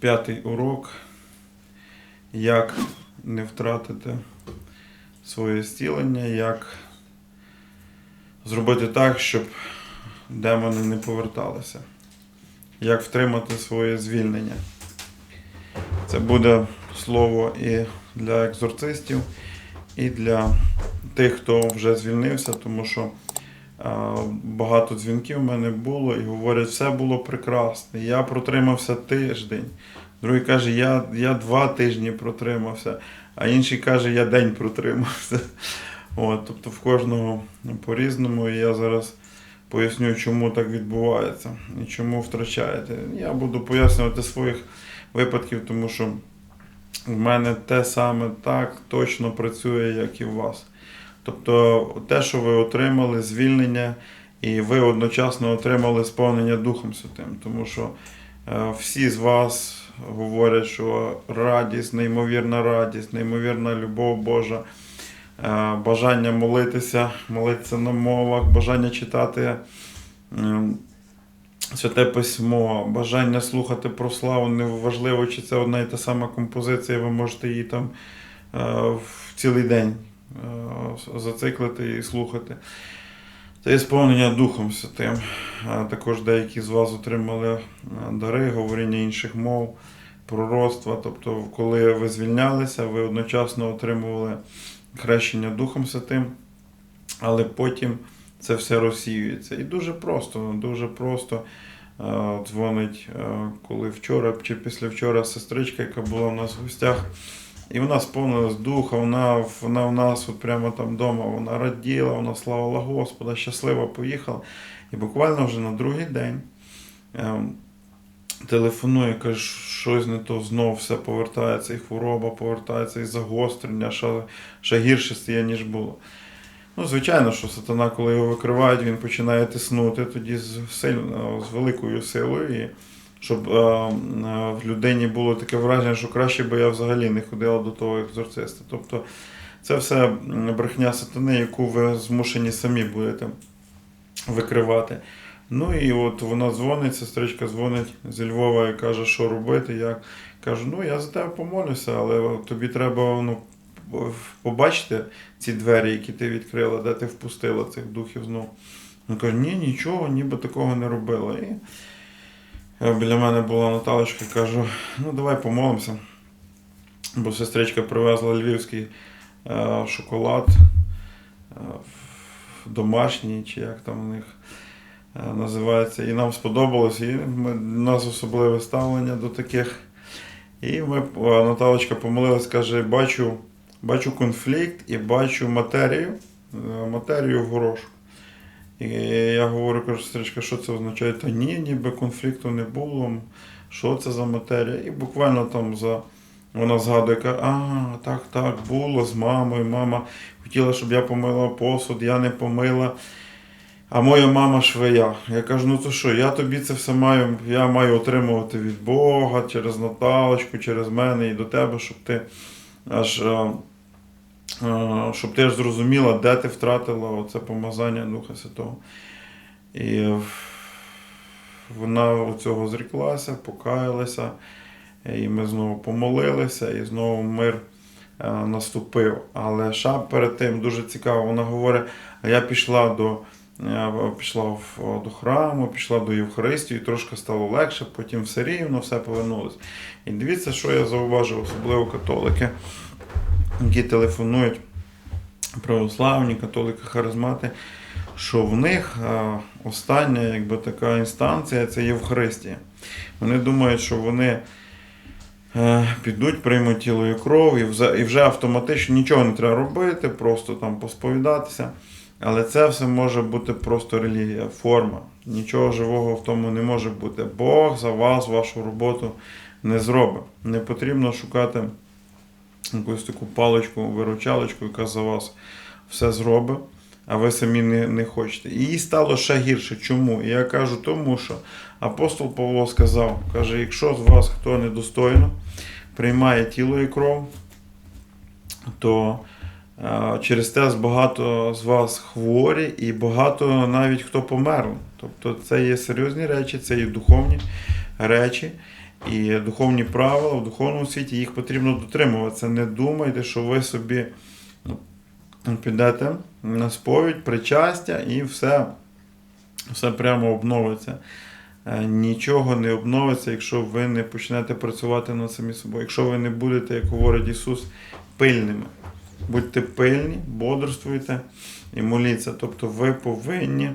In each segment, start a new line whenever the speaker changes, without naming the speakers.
П'ятий урок. Як не втратити своє зцілення, як зробити так, щоб демони не поверталися. Як втримати своє звільнення. Це буде слово і для екзорцистів, і для тих, хто вже звільнився, тому що багато дзвінків в мене було і говорять, все було прекрасно. Я протримався тиждень. Другий каже, я, я два тижні протримався, а інший каже, я день протримався. От, тобто в кожного по-різному. І я зараз поясню, чому так відбувається і чому втрачаєте. Я буду пояснювати своїх випадків, тому що в мене те саме так точно працює, як і у вас. Тобто те, що ви отримали, звільнення, і ви одночасно отримали сповнення Духом Святим. Тому що е, всі з вас говорять, що радість, неймовірна радість, неймовірна любов Божа, е, бажання молитися, молитися на мовах, бажання читати. Святе письмо, бажання слухати про славу, неважливо, чи це одна і та сама композиція, ви можете її там е, в цілий день е, зациклити і слухати. Це є сповнення Духом Святим. Також деякі з вас отримали дари, говоріння інших мов, пророцтва. Тобто, коли ви звільнялися, ви одночасно отримували хрещення Духом Святим, але потім це все розсіюється. І дуже просто, дуже просто дзвонить, коли вчора чи післявчора сестричка, яка була у нас в гостях, і вона сповнилась духа, вона, вона в нас от прямо там вдома, вона раділа, вона славила Господа, щаслива поїхала. І буквально вже на другий день е, телефонує, каже, щось не то, знов все повертається, і хвороба повертається, і загострення, ще, ще гірше стає, ніж було. Ну, звичайно, що сатана, коли його викривають, він починає тиснути тоді з, сильно, з великою силою. І щоб е, е, в людині було таке враження, що краще би я взагалі не ходила до того екзорциста. Тобто це все брехня сатани, яку ви змушені самі будете викривати. Ну і от вона дзвонить, сестричка дзвонить зі Львова і каже, що робити, як. Кажу, ну я за тебе помолюся, але тобі треба ну, побачити ці двері, які ти відкрила, де ти впустила цих духів знов. Він каже, ні, нічого, ніби такого не робила. І біля мене була Наталочка, кажу, ну давай помолимося. Бо сестричка привезла львівський е, шоколад е, домашній, чи як там у них е, називається. І нам сподобалось, і ми, у нас особливе ставлення до таких. І ми, е, Наталочка помолилась, каже, бачу, бачу конфлікт і бачу матерію, е, матерію в горошку. І я говорю, кажу, сестричка, що це означає? Та ні, ніби конфлікту не було. Що це за матерія? І буквально там за. Вона згадує, каже, а, так, так, було з мамою. Мама хотіла, щоб я помила посуд, я не помила. А моя мама швея. Я кажу, ну то що, я тобі це все маю, я маю отримувати від Бога через Наталочку, через мене і до тебе, щоб ти аж щоб ти зрозуміла, де ти втратила оце помазання Духа Святого. І вона цього зріклася, покаялася, і ми знову помолилися, і знову мир е, наступив. Але ще перед тим дуже цікаво, вона говорить, я пішла до. Я пішла в- до храму, пішла до Євхаристії, трошки стало легше, потім все рівно, все повернулося. І дивіться, що я зауважив, особливо католики, які телефонують православні, католики, харизмати, що в них остання якби, така інстанція це Євхаристія. Вони думають, що вони е, підуть, приймуть тіло і кров, і вже автоматично нічого не треба робити, просто там посповідатися. Але це все може бути просто релігія, форма. Нічого живого в тому не може бути. Бог за вас вашу роботу не зробить. Не потрібно шукати якусь таку паличку, виручалочку, яка за вас все зробить, а ви самі не, не хочете. І стало ще гірше. Чому? І я кажу, тому що апостол Павло сказав, каже, якщо з вас хто недостойно приймає тіло і кров, то Через те багато з вас хворі і багато навіть хто померли. Тобто це є серйозні речі, це є духовні речі. І духовні правила в духовному світі їх потрібно дотримуватися. Не думайте, що ви собі ну, підете на сповідь, причастя і все, все прямо обновиться. Е, Нічого не обновиться, якщо ви не почнете працювати над самі собою. Якщо ви не будете, як говорить Ісус, пильними. Будьте пильні, бодрствуйте і моліться. Тобто ви повинні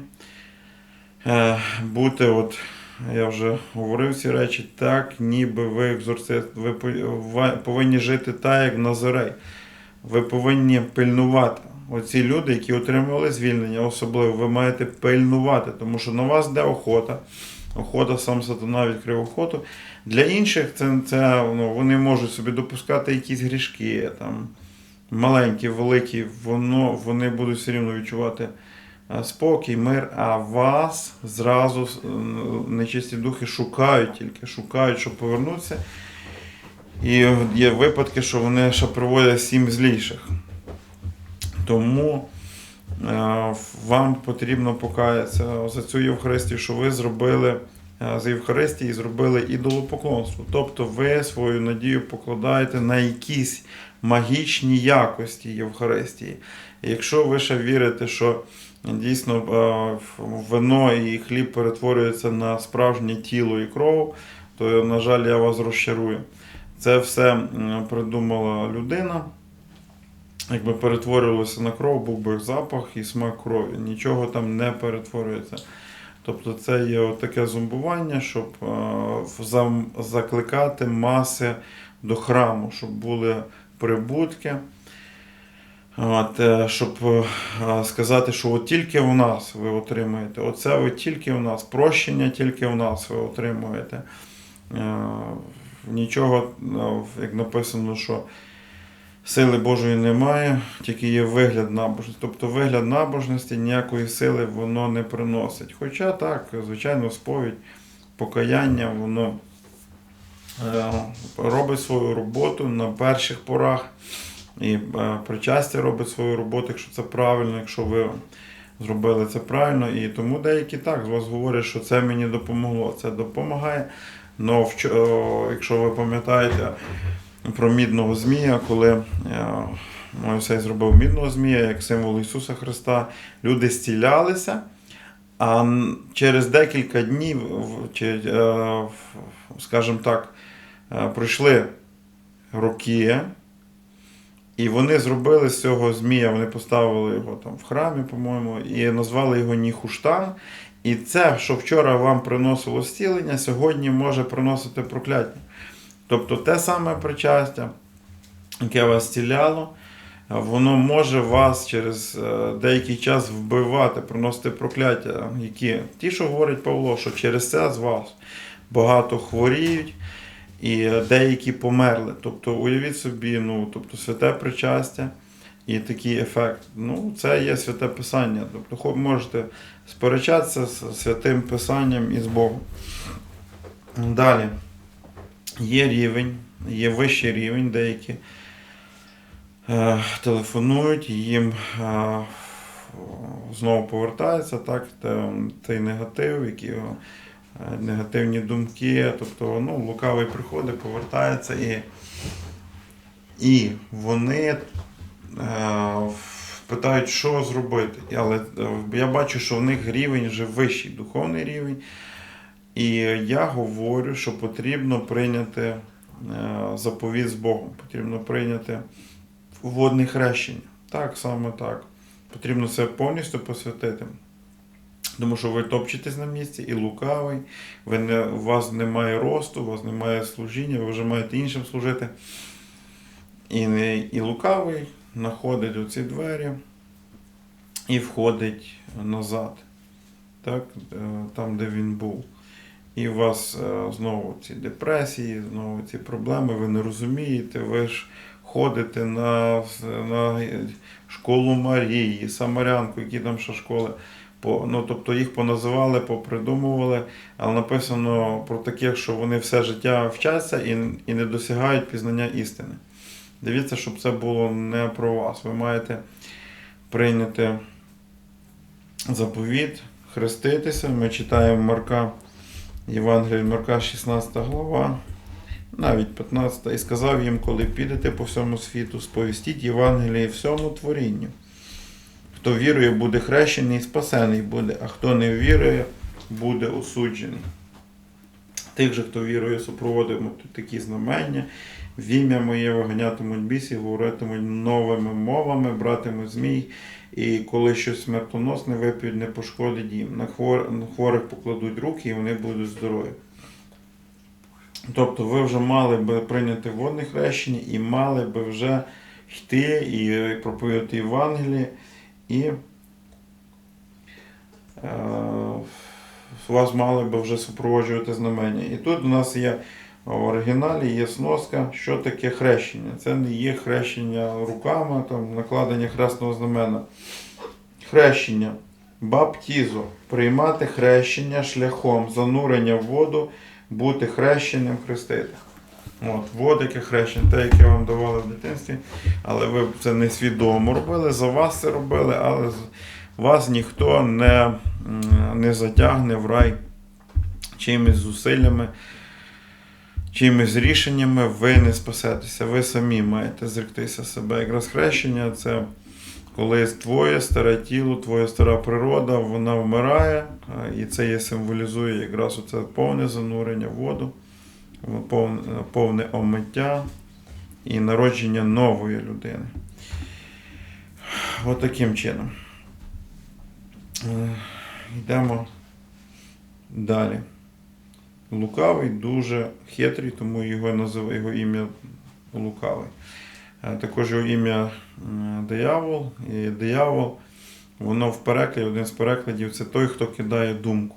е, бути, от я вже говорив ці речі, так, ніби ви екзорцист, ви повинні жити так, як Назарей. Ви повинні пильнувати. Оці люди, які отримували звільнення, особливо, ви маєте пильнувати, тому що на вас йде охота. Охота, сам сатана відкрив охоту. Для інших це, це ну, вони можуть собі допускати якісь грішки, там, маленькі, великі, воно, вони будуть все рівно відчувати спокій, мир, а вас зразу е, нечисті духи шукають тільки, шукають, щоб повернутися. І є випадки, що вони ще приводять сім зліших. Тому е, вам потрібно покаятися за цю Євхаристію, що ви зробили е, з Євхаристії зробили ідолопоклонство. Тобто ви свою надію покладаєте на якісь магічні якості Євхаристії. Якщо ви ще вірите, що дійсно е, вино і хліб перетворюються на справжнє тіло і кров, то, на жаль, я вас розчарую. Це все придумала людина. Якби перетворювалося на кров, був би запах і смак крові. Нічого там не перетворюється. Тобто це є таке зомбування, щоб е, закликати маси до храму, щоб були прибутки. От, е, щоб е, сказати, що от тільки в нас ви отримуєте. Оце ви тільки в нас, прощення тільки в нас ви отримуєте. Е, Нічого, е, як написано, що сили Божої немає, тільки є вигляд набожності. Тобто вигляд набожності ніякої сили воно не приносить. Хоча так, звичайно, сповідь, покаяння, воно е, робить свою роботу на перших порах. І е, причастя робить свою роботу, якщо це правильно, якщо ви зробили це правильно. І тому деякі так з вас говорять, що це мені допомогло. Це допомагає. Но якщо ви пам'ятаєте про мідного змія, коли е, Мойсей зробив мідного змія як символ Ісуса Христа, люди зцілялися, а через декілька днів, чи, е, скажімо так, пройшли роки. І вони зробили з цього змія, вони поставили його там в храмі, по-моєму, і назвали його Ніхуштан. І це, що вчора вам приносило зцілення, сьогодні може приносити прокляття. Тобто те саме причастя, яке вас зціляло, воно може вас через е, деякий час вбивати, приносити прокляття, які ті, що говорить Павло, що через це з вас багато хворіють. І деякі померли. Тобто, уявіть собі, ну, тобто святе причастя і такий ефект. Ну, це є святе писання. Тобто, можете сперечатися з святим писанням і з Богом. Далі. Є рівень, є вищий рівень, деякі е, телефонують, їм е, знову повертається так, той негатив, який негативні думки, тобто ну, лукавий приходить, повертається і, і вони е, питають, що зробити. Але е, я бачу, що в них рівень вже вищий, духовний рівень. І я говорю, що потрібно прийняти е, заповіт з Богом, потрібно прийняти водне хрещення. Так, саме так. Потрібно це повністю посвятити. Тому що ви топчетесь на місці і лукавий, ви не, у вас немає росту, у вас немає служіння, ви вже маєте іншим служити. І, не, і лукавий знаходить оці двері і входить назад, так, е, там, де він був. І у вас е, знову ці депресії, знову ці проблеми, ви не розумієте, ви ж ходите на, на школу Марії, Самарянку, які там ще школи. По, ну, тобто їх поназивали, попридумували, але написано про таких, що вони все життя вчаться і, і не досягають пізнання істини. Дивіться, щоб це було не про вас. Ви маєте прийняти заповіт, хреститися. Ми читаємо Марка, Євангелія Марка, 16 глава. навіть 15, і сказав їм, коли підете по всьому світу, сповістіть Євангеліє всьому творінню. Хто вірує, буде хрещений і спасений буде, а хто не вірує, буде осуджений. Тих же, хто вірує, супроводитимуть такі знамення, в ім'я моє виганятимуть бісів, говоритимуть новими мовами, братимуть змій, і коли щось смертоносне вип'ють, не пошкодить їм. На хворих покладуть руки, і вони будуть здорові. Тобто ви вже мали би прийняти водне хрещення і мали би вже йти і проповідати Євангеліє, і е, вас мали би вже супроводжувати знамення. І тут у нас є в оригіналі є сноска, що таке хрещення. Це не є хрещення руками, там, накладення хресного знамена. Хрещення. Баптізо. Приймати хрещення шляхом занурення в воду, бути хрещеним хрестити. От, водике хрещення, те, яке вам давали в дитинстві, але ви це не свідомо робили, за вас це робили, але вас ніхто не, не затягне в рай чимись зусиллями, чимись рішеннями, ви не спасетеся. Ви самі маєте зректися себе. Якраз хрещення це коли твоє старе тіло, твоя стара природа, вона вмирає, і це є символізує якраз оце повне занурення в воду, повне, омиття і народження нової людини. От таким чином. Е, Йдемо далі. Лукавий дуже хитрий, тому його називає його ім'я Лукавий. Е, Також його ім'я диявол. І диявол, воно в перекладі, один з перекладів це той, хто кидає думку.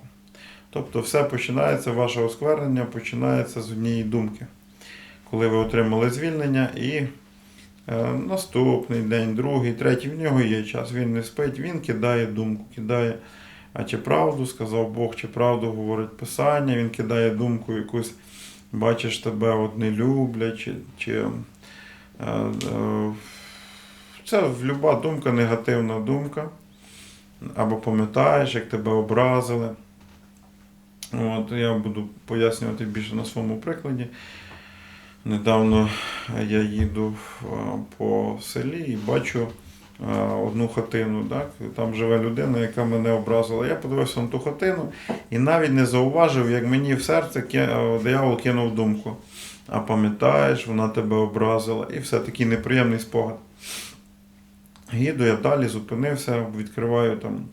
Тобто все починається, ваше осквернення починається з однієї думки. Коли ви отримали звільнення і е, наступний день, другий, третій, в нього є час, він не спить, він кидає думку, кидає, а чи правду сказав Бог, чи правду говорить Писання, він кидає думку якусь, бачиш, тебе от не люблять, чи, чи е, е, це люба думка, негативна думка. Або пам'ятаєш, як тебе образили. От, я буду пояснювати більше на своєму прикладі. Недавно я їду по селі і бачу е, одну хатину. Так? Там живе людина, яка мене образила. Я подивився на ту хатину і навіть не зауважив, як мені в серце е, диявол кинув думку. А пам'ятаєш, вона тебе образила. І все такий неприємний спогад. Їду я далі, зупинився, відкриваю там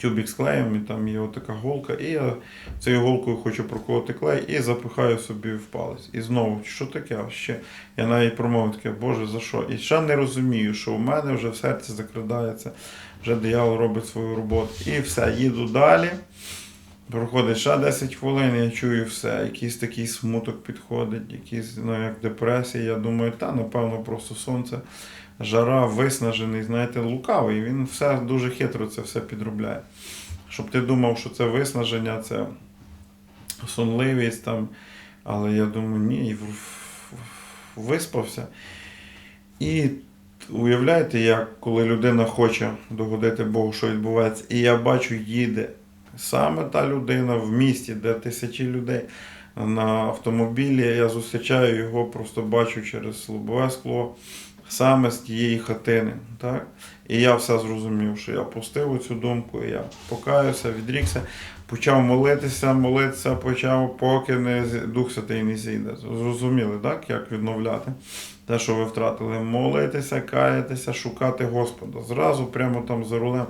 тюбік з клеєм, і там є така голка, і я цією голкою хочу проколоти клей і запихаю собі в палець. І знову, що таке? Ще я навіть промовив таке, Боже, за що? І ще не розумію, що в мене вже в серці закрадається, вже диявол робить свою роботу. І все, їду далі. Проходить ще 10 хвилин, я чую все. Якийсь такий смуток підходить, якийсь, ну, як депресія. Я думаю, та, напевно, просто сонце, жара, виснажений, знаєте, лукавий. Він все дуже хитро це все підробляє. Щоб ти думав, що це виснаження, це сонливість там. Але я думаю, ні, виспався. І уявляєте, як коли людина хоче догодити Богу, що відбувається, і я бачу, їде саме та людина в місті, де тисячі людей на автомобілі. Я зустрічаю його, просто бачу через лобове скло, саме з тієї хатини. Так? І я все зрозумів, що я пустив цю думку, і я покаюся, відрікся, почав молитися, молитися, почав, поки не Дух Святий не зійде. Зрозуміли, так, як відновляти те, що ви втратили. Молитися, каятися, шукати Господа. Зразу прямо там за рулем.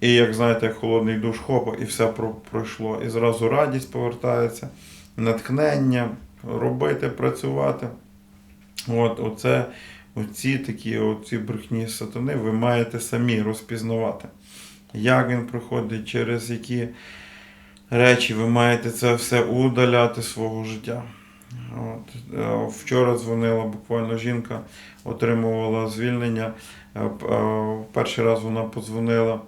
І як знаєте, холодний душ хопа, і все пройшло. І зразу радість повертається, натхнення, робити, працювати. От, оце, оці такі оці брехні сатани ви маєте самі розпізнавати. Як він проходить, через які речі ви маєте це все удаляти з свого життя. От. е, Вчора дзвонила буквально жінка, отримувала звільнення. Е, е, Перший раз вона подзвонила.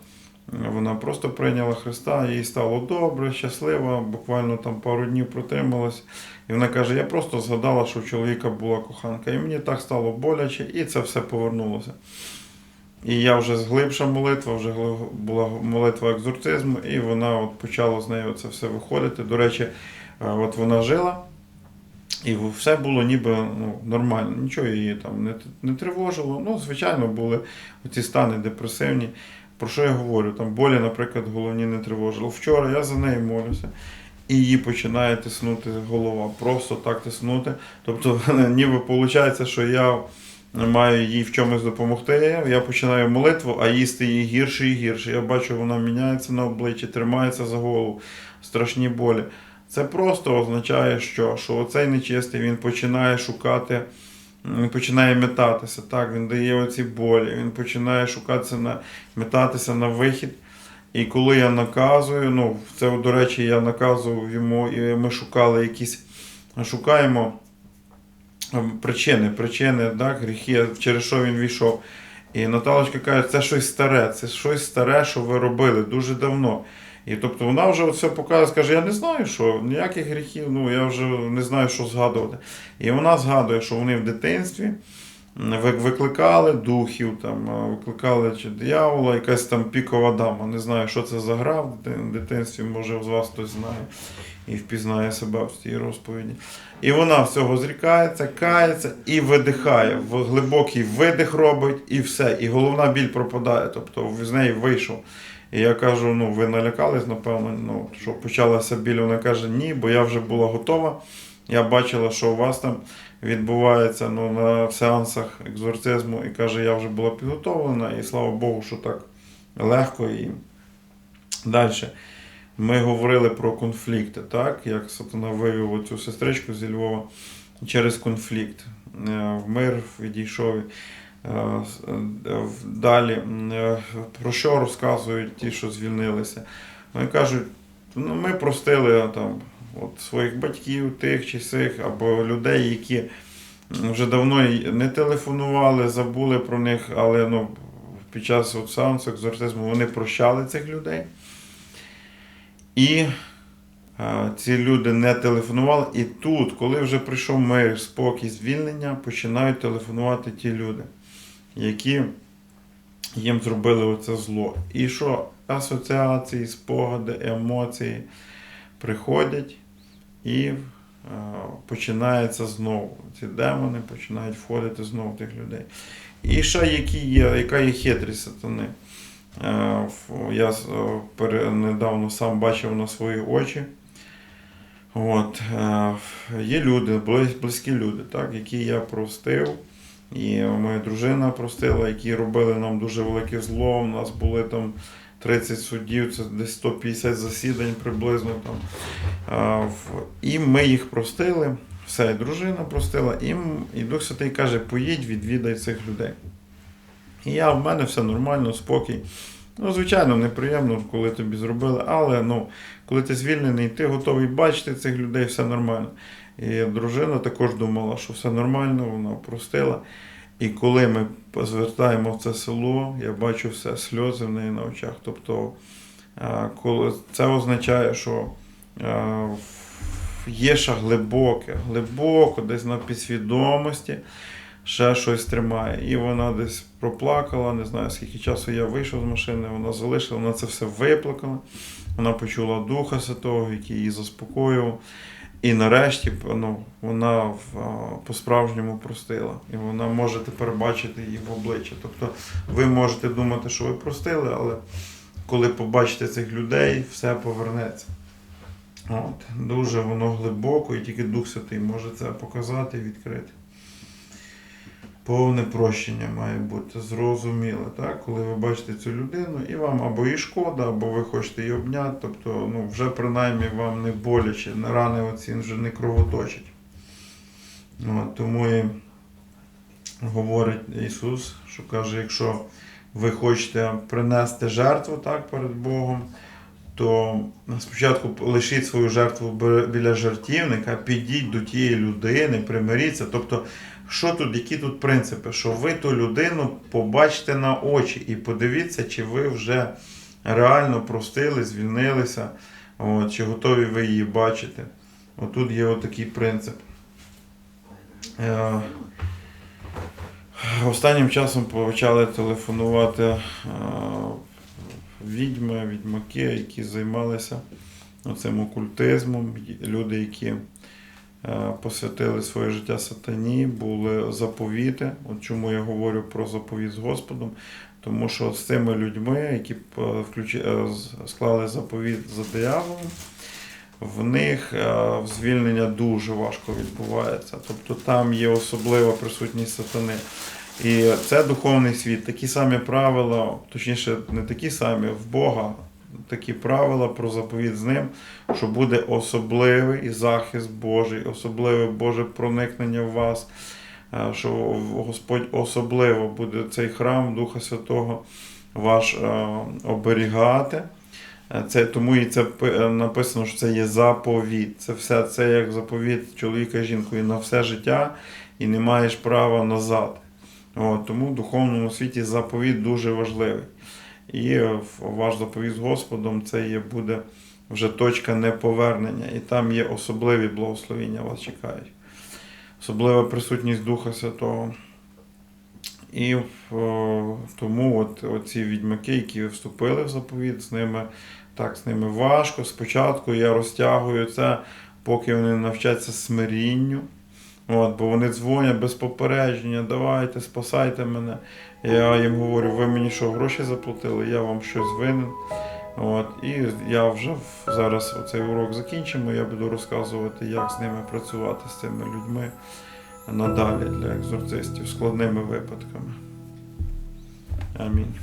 Вона просто прийняла Христа, їй стало добре, щаслива, буквально там пару днів протрималась. І вона каже: я просто згадала, що в чоловіка була коханка. І мені так стало боляче, і це все повернулося. І я вже зглибша молитва, вже була молитва екзорцизму, і вона от почала з нею це все виходити. До речі, е, от вона жила І все було ніби ну, нормально, нічого її там не, не тривожило. Ну, звичайно, були ці стани депресивні. Про що я говорю? Там болі, наприклад, головні не тривожило. Вчора я за нею молюся, і її починає тиснути голова. Просто так тиснути. Тобто, ніби виходить, що я маю їй в чомусь допомогти. Я починаю молитву, а їсти їй гірше і гірше. Я бачу, вона міняється на обличчі, тримається за голову, страшні болі. Це просто означає, що, що оцей нечистий він починає шукати, він починає метатися. Так, він дає оці болі, він починає шукатися на метатися на вихід. І коли я наказую, ну це, до речі, я наказував йому, і ми шукали якісь, шукаємо ем, причини, причини, так, гріхи, через що він війшов. І Наталочка каже, це щось старе, це щось старе, що ви робили дуже давно. І тобто вона вже все показує, скаже, я не знаю, що ніяких гріхів, ну я вже не знаю, що згадувати. І вона згадує, що вони в дитинстві викликали духів, там, викликали чи диявола, якась там пікова дама. Не знаю, що це за гра в дитинстві, може з вас хтось знає і впізнає себе в цій розповіді. І вона всього зрікається, кається і видихає. В глибокий видих робить і все. І головна біль пропадає. Тобто з неї вийшов. І я кажу: ну ви налякались, напевно, ну, що почалася біль. Вона каже, ні, бо я вже була готова. Я бачила, що у вас там відбувається ну, на сеансах екзорцизму, і каже, я вже була підготовлена, і слава Богу, що так легко і далі. Ми говорили про конфлікти, так? Як сатана вивів оцю сестричку зі Львова через конфлікт. Е, В мир відійшов. Е, е, в- Далі, е, про що розказують ті, що звільнилися? Вони кажуть, ну, ми простили там, от, своїх батьків, тих чи сих, або людей, які вже давно не телефонували, забули про них, але ну, під час от, сеансу екзорцизму вони прощали цих людей. І е, ці люди не телефонували. І тут, коли вже прийшов мир, спокій, звільнення, починають телефонувати ті люди, які їм зробили оце зло. І що асоціації, спогади, емоції приходять і е, починається знову. Ці демони починають входити знову тих людей. І ще які є, яка є хитрість сатани. Е, Я е, недавно сам бачив на свої очі. От, є люди, близькі люди, так, які я простив, і моя дружина простила, які робили нам дуже велике зло. У нас були там 30 суддів, це десь 150 засідань приблизно. Там. І ми їх простили. Все, і дружина простила, і, і Дух Святий каже, поїдь, відвідай цих людей. І я в мене все нормально, спокій. Ну, звичайно, неприємно, коли тобі зробили, але ну, коли ти звільнений, ти готовий бачити цих людей, все нормально. І дружина також думала, що все нормально, вона простила. І коли ми звертаємо в це село, я бачу все, сльози в неї на очах. Тобто, е, коли це означає, що е, є ще глибоке, глибоко, десь на підсвідомості ще щось тримає. І вона десь проплакала, не знаю скільки часу я вийшов з машини, вона залишила, вона це все виплакала. Вона почула Духа Святого, який її заспокоював. І нарешті ну, вона по-справжньому простила. І вона може тепер бачити її в обличчя. Тобто ви можете думати, що ви простили, але коли побачите цих людей, все повернеться. От, дуже воно глибоко, і тільки Дух Святий може це показати і відкрити. Повне прощення має бути зрозуміле, так? коли ви бачите цю людину, і вам або їй шкода, або ви хочете її обняти, тобто ну, вже принаймні вам не боляче, не рани оці вже не кровоточать. От, тому і говорить Ісус, що каже, якщо ви хочете принести жертву так, перед Богом, то спочатку лишіть свою жертву біля жертівника, підіть до тієї людини, примиріться. Тобто, що тут, які тут принципи? Що ви ту людину побачите на очі і подивіться, чи ви вже реально простили, звільнилися, от, чи готові ви її бачити. Отут є отакий принцип. Е, Останнім часом почали телефонувати е, відьми, відьмаки, які займалися цим окультизмом, люди, які посвятили своє життя сатані, були заповіти. От чому я говорю про заповіт з Господом. Тому що з цими людьми, які е, е, склали заповіт за дияволом, в них е, звільнення дуже важко відбувається. Тобто там є особлива присутність сатани. І це духовний світ. Такі самі правила, точніше, не такі самі, в Бога такі правила про заповіт з ним, що буде особливий захист Божий, особливе Боже проникнення в вас, е, що Господь особливо буде цей храм Духа Святого ваш е, оберігати. Е, Це, тому і це написано, що це є заповіт. Це все це як заповіт чоловіка і жінкою на все життя, і не маєш права назад. От, тому в духовному світі заповіт дуже важливий. І ваш заповіт з Господом це є, буде вже точка неповернення, і там є особливі благословіння вас чекають. Особлива присутність Духа Святого. І е, тому от, оці відьмаки, які вступили в заповіт, з ними так, з ними важко. Спочатку я розтягую це, поки вони навчаться смирінню. От, бо вони дзвонять без попередження, давайте, спасайте мене. Я їм говорю, ви мені що, гроші заплатили, я вам щось винен. От, і я вже зараз цей урок закінчимо, я буду розказувати, як з ними працювати з цими людьми надалі для екзорцистів складними випадками. Амінь.